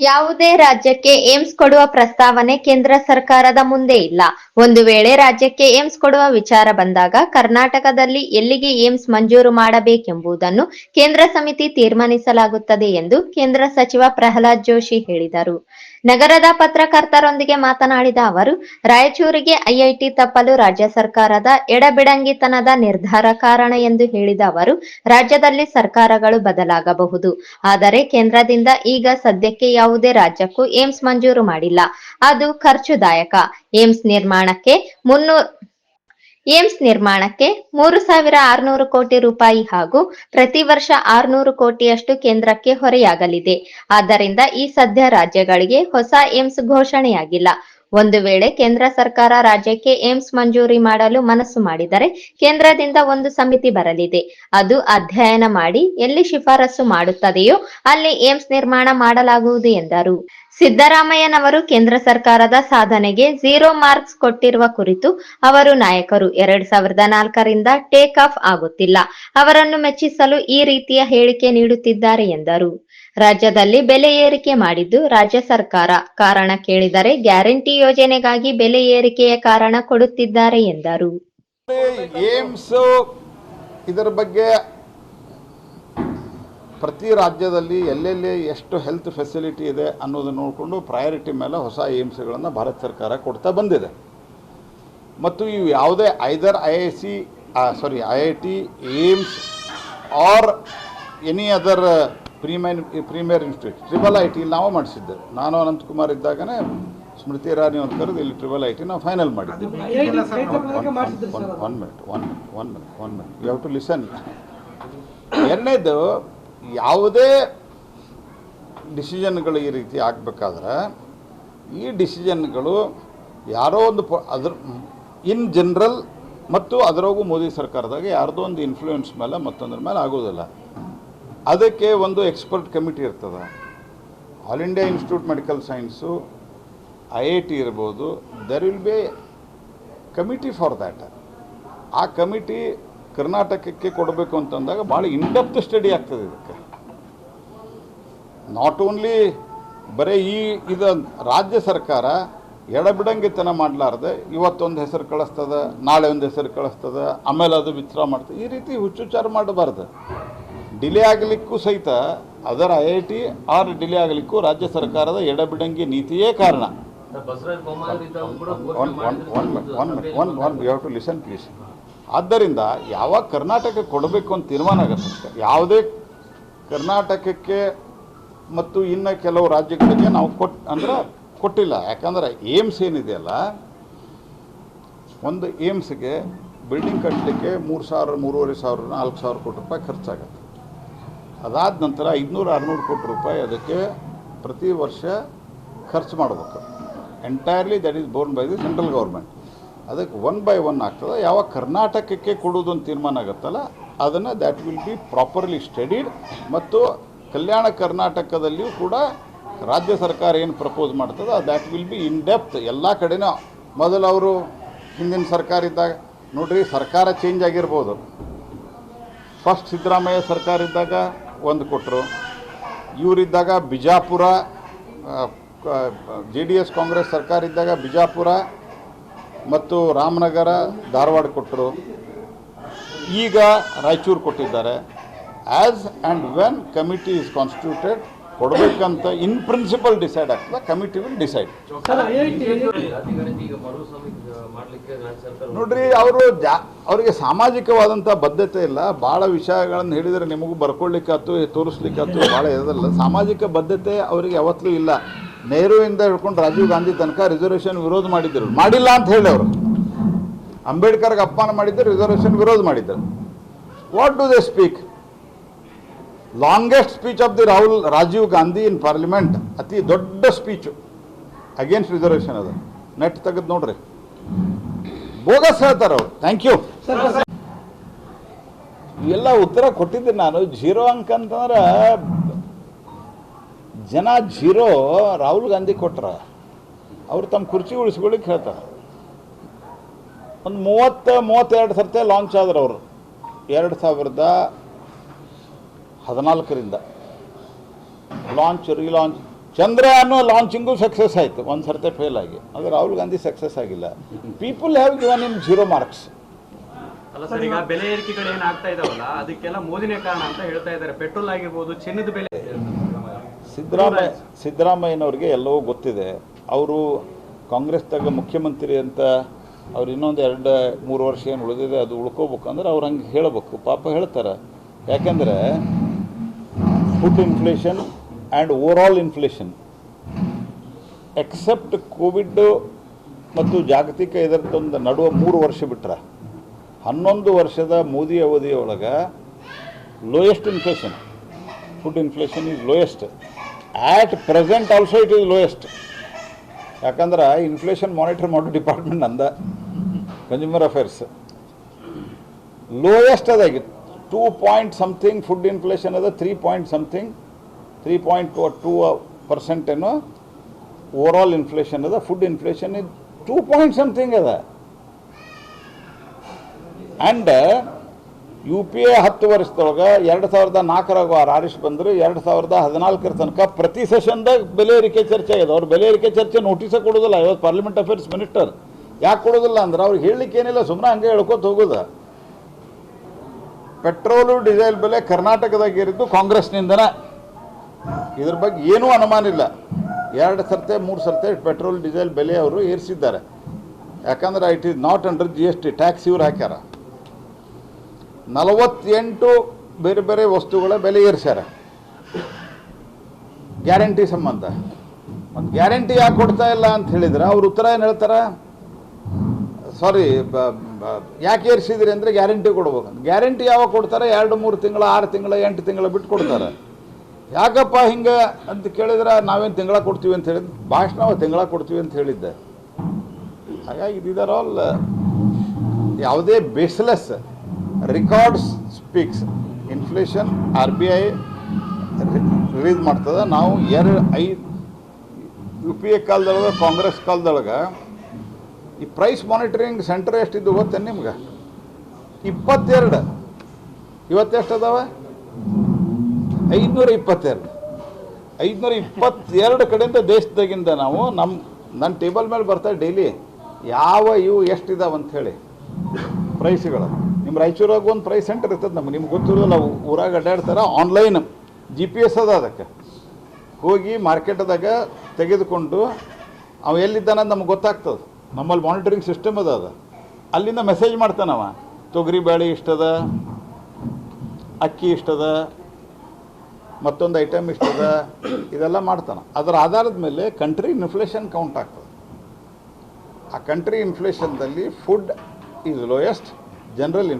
ಯಾವುದೇ ರಾಜ್ಯಕ್ಕೆ ಏಮ್ಸ್ ಕೊಡುವ ಪ್ರಸ್ತಾವನೆ ಕೇಂದ್ರ ಸರ್ಕಾರದ ಮುಂದೆ ಇಲ್ಲ. ಒಂದು ವೇಳೆ ರಾಜ್ಯಕ್ಕೆ ಏಮ್ಸ್ ಕೊಡುವ ವಿಚಾರ ಬಂದಾಗ ಕರ್ನಾಟಕದಲ್ಲಿ ಎಲ್ಲಿಗೆ ಏಮ್ಸ್ ಮಂಜೂರು ಮಾಡಬೇಕೆಂಬುದನ್ನು ಕೇಂದ್ರ ಸಮಿತಿ ತೀರ್ಮಾನಿಸಲಾಗುತ್ತದೆ ಎಂದು ಕೇಂದ್ರ ಸಚಿವ ಪ್ರಹ್ಲಾದ್ ಜೋಶಿ ಹೇಳಿದರು. ನಗರದ ಪತ್ರಕರ್ತರೊಂದಿಗೆ ಮಾತನಾಡಿದ ಅವರು, ರಾಯಚೂರಿಗೆ ಐಐಟಿ ತಪ್ಪಲು ರಾಜ್ಯ ಸರ್ಕಾರದ ಎಡಬಿಡಂಗಿತನದ ನಿರ್ಧಾರ ಕಾರಣ ಎಂದು ಹೇಳಿದ ಅವರು, ರಾಜ್ಯದಲ್ಲಿ ಸರ್ಕಾರಗಳು ಬದಲಾಗಬಹುದು. ಆದರೆ ಕೇಂದ್ರದಿಂದ ಈಗ ಸದ್ಯಕ್ಕೆ ಯಾವುದೇ ರಾಜ್ಯಕ್ಕೂ ಏಮ್ಸ್ ಮಂಜೂರು ಮಾಡಿಲ್ಲ. ಅದು ಖರ್ಚುದಾಯಕ. ಏಮ್ಸ್ ನಿರ್ಮಾಣಕ್ಕೆ ಮುನ್ನೂರು ಏಮ್ಸ್ ನಿರ್ಮಾಣಕ್ಕೆ ಮೂರು ಸಾವಿರ ಆರುನೂರು ಕೋಟಿ ರೂಪಾಯಿ ಹಾಗೂ ಪ್ರತಿ ವರ್ಷ ಆರುನೂರು ಕೋಟಿಯಷ್ಟು ಕೇಂದ್ರಕ್ಕೆ ಹೊರೆಯಾಗಲಿದೆ. ಆದ್ದರಿಂದ ಈ ಸದ್ಯ ರಾಜ್ಯಗಳಿಗೆ ಹೊಸ ಏಮ್ಸ್ ಘೋಷಣೆಯಾಗಿಲ್ಲ. ಒಂದು ವೇಳೆ ಕೇಂದ್ರ ಸರ್ಕಾರ ರಾಜ್ಯಕ್ಕೆ ಏಮ್ಸ್ ಮಂಜೂರಿ ಮಾಡಲು ಮನಸ್ಸು ಮಾಡಿದರೆ ಕೇಂದ್ರದಿಂದ ಒಂದು ಸಮಿತಿ ಬರಲಿದೆ. ಅದು ಅಧ್ಯಯನ ಮಾಡಿ ಎಲ್ಲಿ ಶಿಫಾರಸು ಮಾಡುತ್ತದೆಯೋ ಅಲ್ಲಿ ಏಮ್ಸ್ ನಿರ್ಮಾಣ ಮಾಡಲಾಗುವುದು ಎಂದರು. ಸಿದ್ದರಾಮಯ್ಯನವರು ಕೇಂದ್ರ ಸರ್ಕಾರದ ಸಾಧನೆಗೆ ಝೀರೋ ಮಾರ್ಕ್ಸ್ ಕೊಟ್ಟಿರುವ ಕುರಿತು ಅವರು ನಾಯಕರು ಎರಡ್ ಸಾವಿರದ ನಾಲ್ಕರಿಂದ ಟೇಕ್ ಆಫ್ ಆಗುತ್ತಿಲ್ಲ. ಅವರನ್ನು ಮೆಚ್ಚಿಸಲು ಈ ರೀತಿಯ ಹೇಳಿಕೆ ನೀಡುತ್ತಿದ್ದಾರೆ ಎಂದರು. ರಾಜ್ಯದಲ್ಲಿ ಬೆಲೆ ಏರಿಕೆ ಮಾಡಿದ್ದು ರಾಜ್ಯ ಸರ್ಕಾರ. ಕಾರಣ ಕೇಳಿದರೆ ಗ್ಯಾರಂಟಿ ಯೋಜನೆಗಾಗಿ ಬೆಲೆ ಏರಿಕೆಯ ಕಾರಣ ಕೊಡುತ್ತಿದ್ದಾರೆ ಎಂದರು. ಪ್ರತಿ ರಾಜ್ಯದಲ್ಲಿ ಎಲ್ಲೆಲ್ಲಿ ಎಷ್ಟು ಹೆಲ್ತ್ ಫೆಸಿಲಿಟಿ ಇದೆ ಅನ್ನೋದನ್ನು ನೋಡಿಕೊಂಡು ಪ್ರಯಾರಿಟಿ ಮೇಲೆ ಹೊಸ ಏಮ್ಸ್ಗಳನ್ನು ಭಾರತ ಸರ್ಕಾರ ಕೊಡ್ತಾ ಬಂದಿದೆ. ಮತ್ತು ಇವು ಯಾವುದೇ either I I C sorry I I T AIIMS or any other premier premier institute triple I T ನಾವು ಮಾಡಿಸಿದ್ದೆ. ನಾನು ಅನಂತಕುಮಾರ್ ಇದ್ದಾಗನೇ ಸ್ಮೃತಿ ಇರಾನಿ ಅಂತ ಕರೆದು ಇಲ್ಲಿ ಟ್ರಿಬಲ್ ಐ ಟಿ ನಾವು ಫೈನಲ್ ಮಾಡಿದ್ದೆ. One minute one minute one minute one minute you have to listen ಎರಡನೇದು ಯಾವುದೇ ಡಿಸಿಷನ್ಗಳು ಈ ರೀತಿ ಆಗಬೇಕಾದ್ರೆ, ಈ ಡಿಸಿಷನ್ಗಳು ಯಾರೋ ಒಂದು ಪ, ಅದ್ರ, ಇನ್ ಜನರಲ್ ಮತ್ತು ಅದರಾಗೂ ಮೋದಿ ಸರ್ಕಾರದಾಗ ಯಾರ್ದೋ ಒಂದು ಇನ್ಫ್ಲೂಯೆನ್ಸ್ ಮೇಲೆ ಮತ್ತೊಂದ್ರ ಮೇಲೆ ಆಗೋದಿಲ್ಲ. ಅದಕ್ಕೆ ಒಂದು ಎಕ್ಸ್ಪರ್ಟ್ ಕಮಿಟಿ ಇರ್ತದೆ. All India institute medical science, I I T ಇರ್ಬೋದು there will be committee for that ಆ ಕಮಿಟಿ ಕರ್ನಾಟಕಕ್ಕೆ ಕೊಡಬೇಕು ಅಂತಂದಾಗ ಭಾಳ ಇನ್ಡೆಪ್ತ್ ಸ್ಟಡಿ ಆಗ್ತದೆ ಇದಕ್ಕೆ. ನಾಟ್ ಓನ್ಲಿ ಬರೀ ಈ ಇದು ರಾಜ್ಯ ಸರ್ಕಾರ ಎಡಬಿಡಂಗಿತನ ಮಾಡಲಾರ್ದೆ ಇವತ್ತೊಂದು ಹೆಸರು ಕಳಿಸ್ತದ ನಾಳೆ ಒಂದು ಹೆಸರು ಕಳಿಸ್ತದ ಆಮೇಲೆ ಅದು ವಿಚಾರ ಮಾಡ್ತದೆ. ಈ ರೀತಿ ಹುಚ್ಚುಚಾರ ಮಾಡಬಾರ್ದು. ಡಿಲೇ ಆಗಲಿಕ್ಕೂ ಸಹಿತ ಅದರ I I T or delay ಆಗಲಿಕ್ಕೂ ರಾಜ್ಯ ಸರ್ಕಾರದ ಎಡಬಿಡಂಗಿ ನೀತಿಯೇ ಕಾರಣ. One one one minute one one one you have to listen please ಆದ್ದರಿಂದ ಯಾವಾಗ ಕರ್ನಾಟಕ ಕೊಡಬೇಕು ಅಂತ ತೀರ್ಮಾನ ಆಗುತ್ತೆ ಯಾವುದೇ ಕರ್ನಾಟಕಕ್ಕೆ ಮತ್ತು ಇನ್ನು ಕೆಲವು ರಾಜ್ಯಗಳಿಗೆ ನಾವು ಕೊಟ್, ಅಂದ್ರೆ ಕೊಟ್ಟಿಲ್ಲ. ಯಾಕಂದ್ರೆ ಏಮ್ಸ್ ಏನಿದೆಯಲ್ಲ ಒಂದು ಏಮ್ಸ್ಗೆ ಬಿಲ್ಡಿಂಗ್ ಕಟ್ಟಲಿಕ್ಕೆ ಮೂರು ಸಾವಿರ, ಮೂರುವರೆ ಸಾವಿರ, ನಾಲ್ಕು ಸಾವಿರ ಕೋಟಿ ರೂಪಾಯಿ ಖರ್ಚಾಗತ್ತೆ. ಅದಾದ ನಂತರ ಐದುನೂರು, ಆರುನೂರು ಕೋಟಿ ರೂಪಾಯಿ ಅದಕ್ಕೆ ಪ್ರತಿ ವರ್ಷ ಖರ್ಚು ಮಾಡಬೇಕು. Entirely that is borne by the central government ಅದಕ್ಕೆ ಒನ್ ಬೈ ಒನ್ ಆಗ್ತದೆ. ಯಾವಾಗ ಕರ್ನಾಟಕಕ್ಕೆ ಕೊಡೋದು ಅಂತ ತೀರ್ಮಾನ ಆಗುತ್ತಲ್ಲ, ಅದನ್ನು that will be properly studied ಮತ್ತು ಕಲ್ಯಾಣ ಕರ್ನಾಟಕದಲ್ಲಿಯೂ ಕೂಡ ರಾಜ್ಯ ಸರ್ಕಾರ ಏನು ಪ್ರಪೋಸ್ ಮಾಡ್ತದೆ that will be in depth ಎಲ್ಲ ಕಡೆನೂ. ಮೊದಲು ಅವರು ಹಿಂದಿನ ಸರ್ಕಾರ ಇದ್ದಾಗ, ನೋಡ್ರಿ ಸರ್ಕಾರ ಚೇಂಜ್ ಆಗಿರ್ಬೋದು. ಫಸ್ಟ್ ಸಿದ್ದರಾಮಯ್ಯ ಸರ್ಕಾರ ಇದ್ದಾಗ ಒಂದು ಕೊಟ್ಟರು ಇವರಿದ್ದಾಗ Bijapur J D S Congress ಸರ್ಕಾರ ಇದ್ದಾಗ ಬಿಜಾಪುರ ಮತ್ತು ರಾಮನಗರ ಧಾರವಾಡ ಕೊಟ್ಟರು. ಈಗ ರಾಯಚೂರು ಕೊಟ್ಟಿದ್ದಾರೆ. As and when committee is constituted ಕೊಡಬೇಕಂತ ಇನ್ ಪ್ರಿನ್ಸಿಪಲ್ ಡಿಸೈಡ್ ಆಗ್ತದೆ ಕಮಿಟಿ ವಿಲ್ ಡಿಸೈಡ್ ನೋಡ್ರಿ, ಅವರು ಜಾ, ಅವರಿಗೆ ಸಾಮಾಜಿಕವಾದಂಥ ಬದ್ಧತೆ ಇಲ್ಲ. ಭಾಳ ವಿಷಯಗಳನ್ನು ಹೇಳಿದರೆ ನಿಮಗೂ ಬರ್ಕೊಳ್ಳಿಕ್ಕಾತು ತೋರಿಸ್ಲಿಕ್ಕಾತು ಭಾಳ ಇರೋದಿಲ್ಲ ಸಾಮಾಜಿಕ ಬದ್ಧತೆ ಅವರಿಗೆ ಯಾವತ್ತೂ ಇಲ್ಲ. ನೆಹರುವಿಂದ ಹಿಡ್ಕೊಂಡು ರಾಜೀವ್ ಗಾಂಧಿ ತನಕ ರಿಸರ್ವೇಷನ್ ವಿರೋಧ ಮಾಡಿದ್ರು ಮಾಡಿಲ್ಲ ಅಂತ ಹೇಳಿ ಅವರು. ಅಂಬೇಡ್ಕರ್ಗೆ ಅಪಮಾನ ಮಾಡಿದ್ದರು ರಿಸರ್ವೇಷನ್ ವಿರೋಧ ಮಾಡಿದ್ದರು what do they speak longest speech of the Rahul Rajiv Gandhi in parliament ಅತಿ ದೊಡ್ಡ ಸ್ಪೀಚು ಅಗೇನ್ಸ್ಟ್ ರಿಸರ್ವೇಷನ್ ಅದು. ನೆಟ್ ತೆಗೆದು ನೋಡ್ರಿ. ಬೋಗಸ್ ಹೇಳ್ತಾರೆ ಅವ್ರು. ಥ್ಯಾಂಕ್ ಯು ಎಲ್ಲ ಉತ್ತರ ಕೊಟ್ಟಿದ್ದೀನಿ ನಾನು. ಜೀರೋ ಅಂಕ ಅಂತಂದ್ರೆ ಜನ ಜೀರೋ ರಾಹುಲ್ ಗಾಂಧಿ ಕೊಟ್ರ, ಅವ್ರು ತಮ್ಮ ಕುರ್ಚಿ ಉಳಿಸ್ಕೊಳ್ಳಿಕ್ಕೆ ಹೇಳ್ತಾರೆ. ಒಂದು ಮೂವತ್ತ, ಮೂವತ್ತೆರಡು ಸರ್ತಿ ಲಾಂಚ್ ಆದ್ರು ಅವರು. ಎರಡು ಸಾವಿರದ ಹದಿನಾಲ್ಕರಿಂದ. ಲಾಂಚ್ ರೀಲಾಂಚ್ ಅನ್ನೋ ಲಾಂಚಿಂಗು ಸಕ್ಸಸ್ ಆಯಿತು. ಒಂದು ಸರ್ತೆ ಫೇಲ್ ಆಗಿ. ಅದು ರಾಹುಲ್ ಗಾಂಧಿ ಸಕ್ಸಸ್ ಆಗಿಲ್ಲ. ಪೀಪಲ್ ಹ್ಯಾವ್ ಗಿವನ್ ನಿಮ್ ಜೀರೋ ಮಾರ್ಕ್ಸ್ ಅಲ್ಲ ಈಗ ಬೆಲೆ ಏರಿಕೆಗಳು ಏನಾಗ್ತಾ ಇದಾವಲ್ಲ, ಅದಕ್ಕೆಲ್ಲ ಮೋದಿನೇ ಕಾರಣ ಅಂತ ಹೇಳ್ತಾ ಇದ್ದಾರೆ. ಪೆಟ್ರೋಲ್ ಆಗಿರ್ಬೋದು, ಚಿನ್ನದ ಬೆಲೆ ಸಿದ್ದರಾಮಯ್ಯ ಸಿದ್ದರಾಮಯ್ಯನವ್ರಿಗೆ ಎಲ್ಲವೂ ಗೊತ್ತಿದೆ. ಅವರು ಕಾಂಗ್ರೆಸ್ದಾಗ ಮುಖ್ಯಮಂತ್ರಿ ಅಂತ ಅವ್ರು ಇನ್ನೊಂದು ಎರಡು, ಮೂರು ವರ್ಷ ಏನು ಉಳಿದಿದೆ ಅದು ಉಳ್ಕೋಬೇಕು ಅಂದ್ರೆ ಅವ್ರು ಹಂಗೆ ಹೇಳಬೇಕು. ಪಾಪ ಹೇಳ್ತಾರೆ. ಯಾಕೆಂದರೆ food inflation and overall inflation except COVID ಮತ್ತು ಜಾಗತಿಕ ಇದರದೊಂದು ನಡುವೆ ಮೂರು ವರ್ಷ ಬಿಟ್ರೆ, ಹನ್ನೊಂದು ವರ್ಷದ ಮೋದಿ ಅವಧಿಯೊಳಗೆ lowest inflation food inflation is lowest at present also it is lowest ಯಾಕಂದ್ರೆ ಇನ್ಫ್ಲೇಷನ್ ಮಾನಿಟರ್ ಮಾಡೋ ಡಿಪಾರ್ಟ್ಮೆಂಟ್ ನಂದ. Consumer affairs lowest ಅದಾಗಿತ್ತು. Two point something food inflation ಅದ three point something three point two percent ಏನೋ? ಓವರ್ಆಲ್ ಇನ್ಫ್ಲೇಷನ್ ಅದ food inflation ಇದು two point something ಅದ. And U P A ಹತ್ತು ವರ್ಷದೊಳಗೆ ಎರಡು ಸಾವಿರದ ನಾಲ್ಕರಾಗ ಆರಿಸ್ ಬಂದರು ಎರಡು ಸಾವಿರದ ಹದಿನಾಲ್ಕರ ತನಕ ಪ್ರತಿ ಸೆಷನ್ದಾಗ ಬೆಲೆ ಏರಿಕೆ ಚರ್ಚೆ ಆಗಿದೆ. ಅವ್ರು ಬೆಲೆ ಏರಿಕೆ ಚರ್ಚೆ ನೋಟಿಸೇ ಕೊಡೋದಿಲ್ಲ. ಇವತ್ತು ಪಾರ್ಲಿಮೆಂಟ್ ಅಫೇರ್ಸ್ ಮಿನಿಸ್ಟರ್ ಯಾಕೆ ಕೊಡೋದಿಲ್ಲ ಅಂದ್ರೆ ಅವ್ರಿಗೆ ಹೇಳಲಿಕ್ಕೆ ಏನಿಲ್ಲ ಸುಮ್ಮನೆ ಹಂಗೆ ಹೇಳ್ಕೊತ ಹೋಗೋದು. ಪೆಟ್ರೋಲು, ಡೀಸೆಲ್ ಬೆಲೆ ಕರ್ನಾಟಕದಾಗ ಏರಿದ್ದು ಕಾಂಗ್ರೆಸ್ನಿಂದನೇ. ಇದ್ರ ಬಗ್ಗೆ ಏನೂ ಅನುಮಾನ ಇಲ್ಲ. ಎರಡು ಸರ್ತೆ, ಮೂರು ಸರ್ತೆ ಪೆಟ್ರೋಲ್, ಡೀಸೆಲ್ ಬೆಲೆ ಅವರು ಏರಿಸಿದ್ದಾರೆ. ಯಾಕಂದ್ರೆ it is not under G S T tax ಇವ್ರು ಹಾಕ್ಯಾರ. ನಲವತ್ತೆಂಟು ಬೇರೆ ಬೇರೆ ವಸ್ತುಗಳ ಬೆಲೆ ಏರಿಸ್ಯಾರ. ಗ್ಯಾರಂಟಿ ಸಂಬಂಧ. ಒಂದು ಗ್ಯಾರಂಟಿ ಯಾಕೆ ಕೊಡ್ತಾ ಇಲ್ಲ ಅಂತ ಹೇಳಿದ್ರೆ, ಅವ್ರ ಉತ್ತರ ಏನು ಹೇಳ್ತಾರೆ? ಸಾರಿ ಯಾಕೆ ಏರಿಸಿದ್ರಿ ಅಂದರೆ ಗ್ಯಾರಂಟಿ ಕೊಡ್ಬೇಕು ಗ್ಯಾರಂಟಿ ಯಾವಾಗ ಕೊಡ್ತಾರೆ? ಎರಡು, ಮೂರು ತಿಂಗಳ, ಆರು ತಿಂಗಳ, ಎಂಟು ತಿಂಗಳ ಬಿಟ್ಟು ಕೊಡ್ತಾರೆ. ಯಾಕಪ್ಪ ಹಿಂಗೆ ಅಂತ ಕೇಳಿದ್ರೆ, ನಾವೇನು ತಿಂಗಳ ಕೊಡ್ತೀವಿ ಅಂತ ಹೇಳಿದ್? ಭಾಷಣ ತಿಂಗಳ ಕೊಡ್ತೀವಿ ಅಂತ ಹೇಳಿದ್ದೆ. ಹಾಗಾಗಿ ಇದೀದರ್ ಆಲ್ ಯಾವುದೇ baseless records speaks inflation R B I release ಮಾಡ್ತದೆ. ನಾವು ಎರಡು ಐದು ಯು ಪಿ ಎ ಕಾಲದೊಳಗೆ ಕಾಂಗ್ರೆಸ್ ಕಾಲದೊಳಗೆ ಈ ಪ್ರೈಸ್ ಮಾನಿಟರಿಂಗ್ ಸೆಂಟರ್ ಎಷ್ಟಿದ್ದು ಗೊತ್ತೇನು ನಿಮ್ಗೆ? ಇಪ್ಪತ್ತೆರಡು. ಇವತ್ತೆಷ್ಟು ಅದಾವ? ಐದುನೂರ ಇಪ್ಪತ್ತೆರಡು. ಐದುನೂರ ಇಪ್ಪತ್ತೆರಡು ಕಡೆಯಿಂದ ದೇಶದಾಗಿಂದ ನಾವು ನಮ್ಮ ನನ್ನ ಟೇಬಲ್ ಮೇಲೆ ಬರ್ತಾ ಡೈಲಿ ಯಾವ ಇವು ಎಷ್ಟಿದಾವೆ ಅಂತ ಹೇಳಿ. ಪ್ರೈಸ್ಗಳು ನಿಮ್ಮ ರಾಯಚೂರಾಗ ಒಂದು ಪ್ರೈಸ್ ಸೆಂಟರ್ ಇರ್ತದೆ ನಮ್ಗೆ, ನಿಮ್ಗೆ ನಾವು ಊರಾಗ ಅಡ್ಡಾಡ್ತಾರೆ ಆನ್ಲೈನ್ ಜಿ ಪಿ ಎಸ್ ಅದ ಅದಕ್ಕೆ. ಹೋಗಿ ಮಾರ್ಕೆಟ್ದಾಗ ತೆಗೆದುಕೊಂಡು ಅವ ಎಲ್ಲಿದ್ದಾನ ನಮ್ಗೆ ಗೊತ್ತಾಗ್ತದೆ. ನಮ್ಮಲ್ಲಿ ಮಾನಿಟರಿಂಗ್ ಸಿಸ್ಟಮ್ ಅದ ಅದು. ಅಲ್ಲಿಂದ ಮೆಸೇಜ್ ಮಾಡ್ತಾನವ ತೊಗರಿ ಬೇಳೆ ಇಷ್ಟದ, ಅಕ್ಕಿ ಇಷ್ಟದ, ಮತ್ತೊಂದು ಐಟಮ್ ಇಷ್ಟದ, ಇದೆಲ್ಲ ಮಾಡ್ತಾನೆ. ಅದರ ಆಧಾರದ ಮೇಲೆ ಕಂಟ್ರಿ ಇನ್ಫ್ಲೇಷನ್ ಕೌಂಟ್ ಆಗ್ತದೆ. ಆ country ಇನ್ಫ್ಲೇಷನ್ದಲ್ಲಿ food is lowest general in